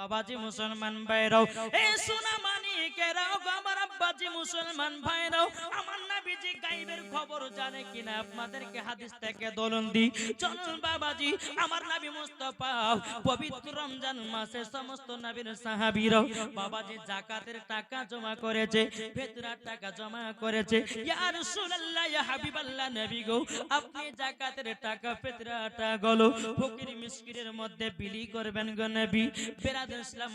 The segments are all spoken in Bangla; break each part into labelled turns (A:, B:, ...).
A: বাবাজি মুসলমান ভাইরাও এ সোনা বাবাজি জাকাতের টাকা জমা করেছে, ফেতরার টাকা জমা করেছে। আপনি জাকাতের টাকা গলো। ফকির মধ্যে বিলি করবেন গো নবী। বেরাদ ইসলাম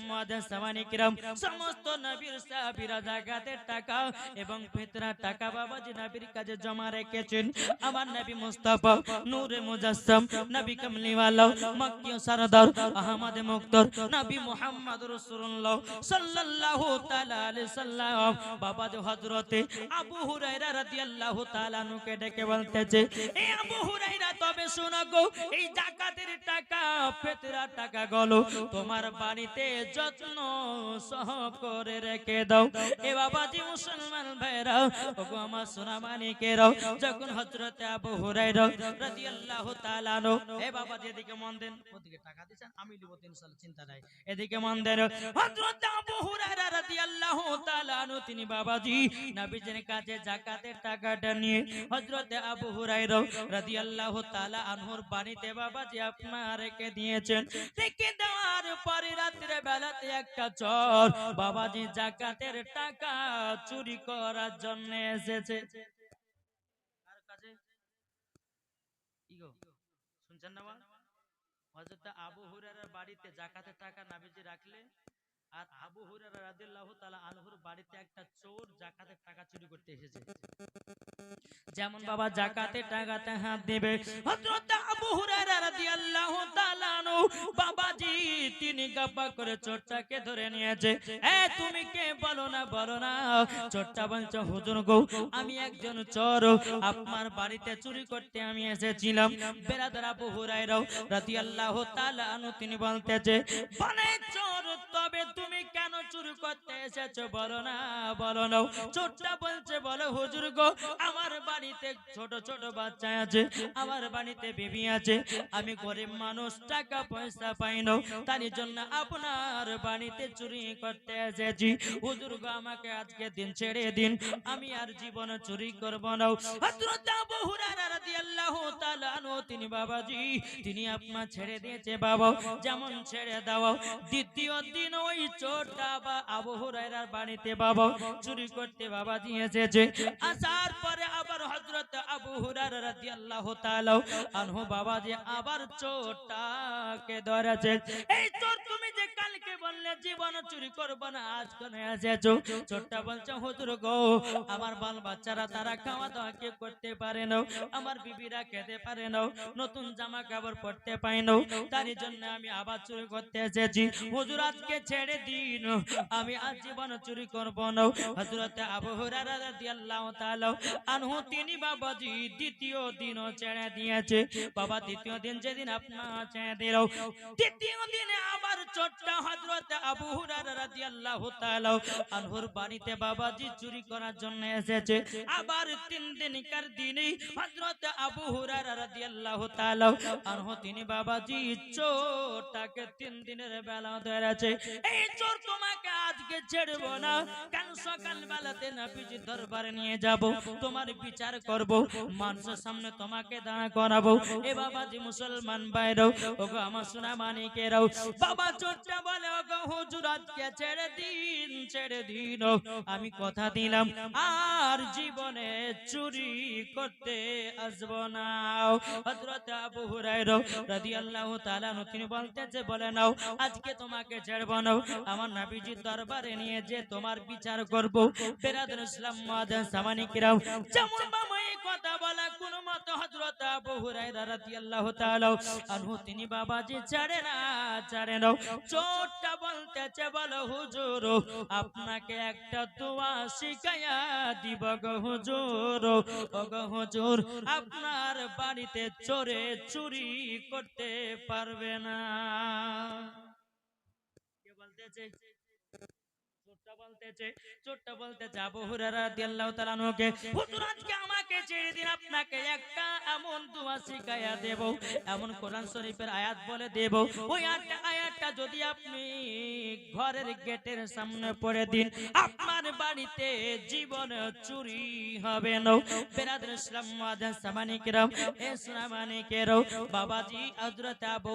A: সমস্ত নবীর সাহাবীরা জাকাতের টাকা এবং ফেতরা টাকা বাবাজি নবীর জমা রেখেছেন। আমার নবী মুস্তাফা, নূরে মুজাসসাম নবী কামলিওয়ালা, মক্কি সরদার, আহমদ মুক্তর, নবী মুহাম্মদ রাসূলুল্লাহ সাল্লাল্লাহু তাআলা আলাইহি সাল্লাম। বাবাজি হযরতে আবু হুরায়রা রাদিয়াল্লাহু তাআলা নুকে ডেকে বলতেছে এই আবু হুরায়রা, তবে শোনো গো, এই জাকাতের টাকা, ফেতরার টাকা গলো তোমার বাড়িতে যত্ন সহ করে রেখে দাও। এ বাবাজি মুসলমান ভাইরা, ওগো আমার সোনা মানিকেরাও যখন হযরতে আবু হুরায়রা রাদিয়াল্লাহু তাআলা আনহু, এ বাবাজি এদিকে মন দেন। ওদিকে টাকা দিছেন আমি দিব ইনশাআল্লাহ চিন্তা নাই। এদিকে মন দেন। হযরতে আবু হুরায়রা রাদিয়াল্লাহু তাআলা আনহু, তিনি বাবাজি, নবীজির কাছে জাকাতের টাকাটা নিয়ে হযরতে আবু হুরায়রা রাদিয়াল্লাহু তাআলা আনহুর বাড়িতে বাবাজি আপনার রেখে দিয়েছেন। রেখে দেওয়ার পরে রাত্রে বেলাতে একটা চোর বাবাজি জাকাতের টাকা চুরি করার জন্য এসেছে। কার কাছে? কি গো শুনছেন না হযরত আবু হুরায়রার বাড়িতে জাকাতের টাকা নাবিজি রাখলে আর আবু হুরায়রা রাদিয়াল্লাহু তাআলা আনহুর বাড়িতে একটা চোর জাকাতের টাকা চুরি করতে এসেছে। যেমন বাবা জাকাতের টাকাতে হাত দিবে। হযরত আবু হুরায়রা তিনি গাব্বা করে চোরটাকে ধরে নিয়েছে। এ, তুমি কে? বলো না বলো না। চোরটা বলছে, হুজুর গো, আমি একজন চোর। আপনার বাড়িতে চুরি করতে আমি এসেছিলাম। বেরাদার আবু হুরায়রা রাদিয়াল্লাহু তাআলা আনহু, তিনি বলতেছে, বলে চোর, তবে তুমি কেন চুরি করতে এসেছ? বলো না বলো না। চোরটা বলছে, বলো হুজুর গো, আমার বাড়িতে ছোট ছোট বাচ্চা আছে, আমার বাড়িতে বেবি আছে। আমি গরিব মানুষ, টাকা পয়সা পাই না। তার জন্য আপনার বাড়িতে চুরি করতে এসেছি। হুজুর গো, আমাকে আজকে দিন ছেড়ে দিন, আমি আর জীবনে চুরি করব না। হযরত আবু হুরায়রা রাদিয়াল্লাহু তাআলা তিনি বাবাজি, তিনি আপনার ছেড়ে দিয়েছে বাবা, যেমন ছেড়ে দাও। দ্বিতীয় দিন ওই চোরটা বা আবু হুরায়রার বাড়িতে বাবা, চুরি করতে বাবা দিয়েছে আসার পরে আবার হযরত আবু হুরায়রা রাদিয়াল্লাহু তাআলা আনহু বাবা যে আবার চোরটাকে ধরেছে। এই জীবন চুরি করব হুজুর নতুন জামা কাপড় তার জন্য আমি আবার চুরি করতে এসেছি। হুজুর, আজকে ছেড়ে দিন। আমি আজ জীবন চুরি তিনি বাবাজি দ্বিতীয় দিনও ছেড়ে দিয়েছে। বাবা, দ্বিতীয় দিন যেদিন আপনার ছেড়ে দিল তৃতীয় দিনে আবার চোরটা হযরত আবু হুরায়রা বাড়িতে বাবাজি চুরি করার জন্য এসেছে। আবার তিন দিনকার দিনই হযরত আবু হুরায়রা রাদিয়াল্লাহু তাআলা আনহু তিনি বাবাজি চোরটাকে তিন দিনের বেলা ধরেছে। এই চোর তোমাকে আজকে ছেড়বো না। কাল সকাল বেলাতে নবীজি দরবারে নিয়ে যাব। তোমার বিচার করব। মানুষের সামনে তোমাকে দাঁড়া করাবো। এ বাবাজি মুসলমান বাইরেও ওগো আমার সোনা মানিকেরাও বাবা চোরটা বলে, ওগো হুজুর আজকে ছেড়ে দিন ছেড়ে দিন। আমি কথা দিলাম, আর জীবনে চুরি করতে আসব না। হযরত আবু হুরায়রা রাদিয়াল্লাহু তাআলা তিনি বলতেছে, বলে নাও, আজকে তোমাকে ছেড়ব না। আমার নবীজির দরবারে নিয়ে যে তোমার বিচার করব। বেরাদুল ইসলাম মাদান সামানি কথা বলা কোন মত হযরত আবু হুরায়রা রাদিয়াল্লাহু তাআলা আনহু, তিনি বাবাজি ছাড়ে না ছাড়ে না হুজুর, আপনাকে একটা দোয়া শিখাইয়া দিব গো হুজুর। গো হুজুর, আপনার বাড়িতে চোরে চুরি করতে পারবে না। কে বলতেছে? বলতেছে আজকে আমাকে ছেড়ে দিন, আপনাকে একটা এমন শিখাইয়া দেব, এমন কোরআন শরীফের আয়াত বলে দেব। ওই আয়াতটা যদি আপনি ঘরের গেটের সামনে পড়ে দিন, আপনার বাড়িতে জীবন চুরি হবে না। বেরাদের ইসলাম মাদান বাবাজি হযরত আবু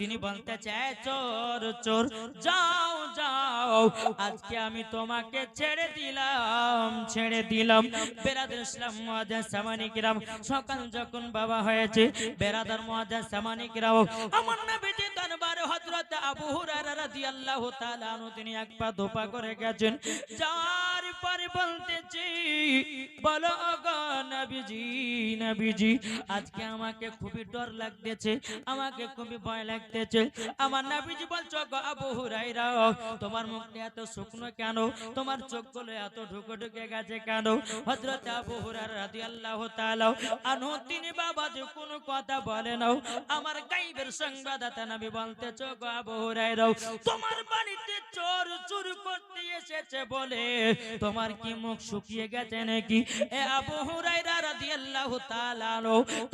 A: তিনি বলতে চায়, চোর চোর, যাও যাও। আজকে আমি তোমাকে ছেড়ে দিলাম ছেড়ে দিলাম। বেরাদের ইসলাম মাদান সামানিকেরাও সকাল যখন বাবা হয়েছে, বেরাদার সামানি সামানিকেরাও আমার নবীজি দরবারে হজরত আবু হুরারা রাদিয়াল্লাহু তাআলা তিনি এক পা দোপা করে গেছেন। যার পরে বলতেছি বলো নবীজি নবীজি আজকে আমাকে খুবই ডর লাগতেছে আমাকে খুবই ভয় লাগতেছে আমার নবীজি বলছো তোমার মুখটা এত শুকনো কেন? তোমার চোখগুলো এত ঢুকে ঢুকে গেছে কেন? হযরত আবু হুরায়রা রাদিয়াল্লাহু তাআলা আনহু, তিনি বাবাজি কোনো কথা বলে নাও। আমার গাইবের সংবাদদাতা নবী বলতেছো, গো আবু হুরায়রা, তোমার বাড়িতে চোর চুরি করতে এসেছে বলে তোমার কি মুখ শুকিয়ে গেছে নাকি? এ আবু হুরায়রা রাদিয়াল্লাহু তাআলা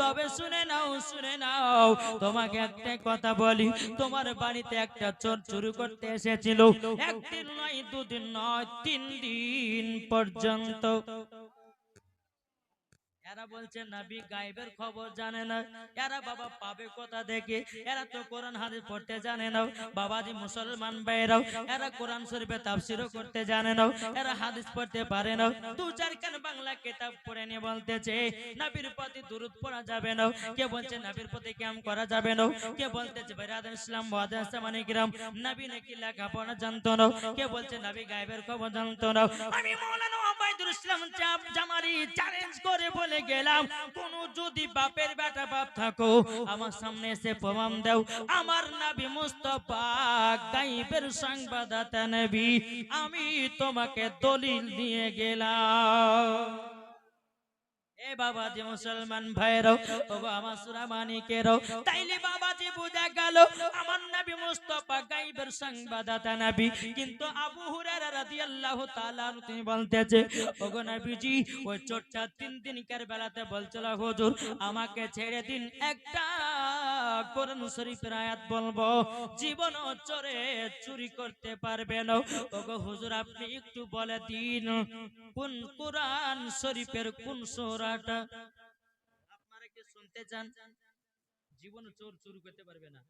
A: তবে শুনে নাও শুনে নাও। তোমাকে একটা কথা বলি, তোমার বাড়িতে একটা চোর চুরি করতে এসেছিল। একদিন নয়, দুদিন নয়, তিন দিন পর্যন্ত। এরা বলছে, নবী গায়েবের খবর জানে না। এরা বাবা পাবে কোথা দেখে এরা তো কোরআন, হাদিস পড়তে জানে না। বাবাজি মুসলমান ভাইরাও এরা কোরআন শরীফে তাফসিরও করতে জানে না। এরা হাদিস পড়তে পারে না। দু চার কান বাংলা কিতাব পড়ে নিয়ে বলতেছে, নবীর প্রতি দুরূদ পড়া যাবে না। কে বলছে, নবীর প্রতি ক্যাম করা যাবে না কে বলতেছে বেরাদার ইসলাম মানে কিরাম নবী নাকি লেখাপড়া জানতো না? কে বলছে, নবী গায়েবের খবর জানতো না? আমি মাওলানা ওবায়দুল ইসলাম জাম- জামালি চ্যালেঞ্জ করে বলে গেলাম। কোন যদি বাপের বেটা বাপ থাকো, আমার সামনে এসে প্রমাণ দাও। আমার নাবি মুস্তফা গাইবের সংবাদদাতা নবী, আমি তোমাকে দলিল দিয়ে গেলাম। এ বাবাজি মুসলমান ভাইরাও ওগো আমার সুরামানিকেরও তাইলে বাবাজি বুঝা গেল আমার নবী মুস্তাফা গায়বের সংবাদদাতা নবী। কিন্তু আবু হুরায়রা রাদিয়াল্লাহু তাআলা তিনি বলতেছে ওগো নবীজি ওই চোরটা তিন দিনকার বেলাতে বলছিল হুজুর আমাকে ছেড়ে দিন একটা। কোরআন শরীফের আয়াত বলব, জীবন চরে চুরি করতে পারবে না। ওগো হুজুর, আপনি একটু বলে দিন, কোন কোরআন শরীফের কোন সোরাটা আপনারা কি শুনতে চান? জীবন চোর চুরি করতে পারবে না।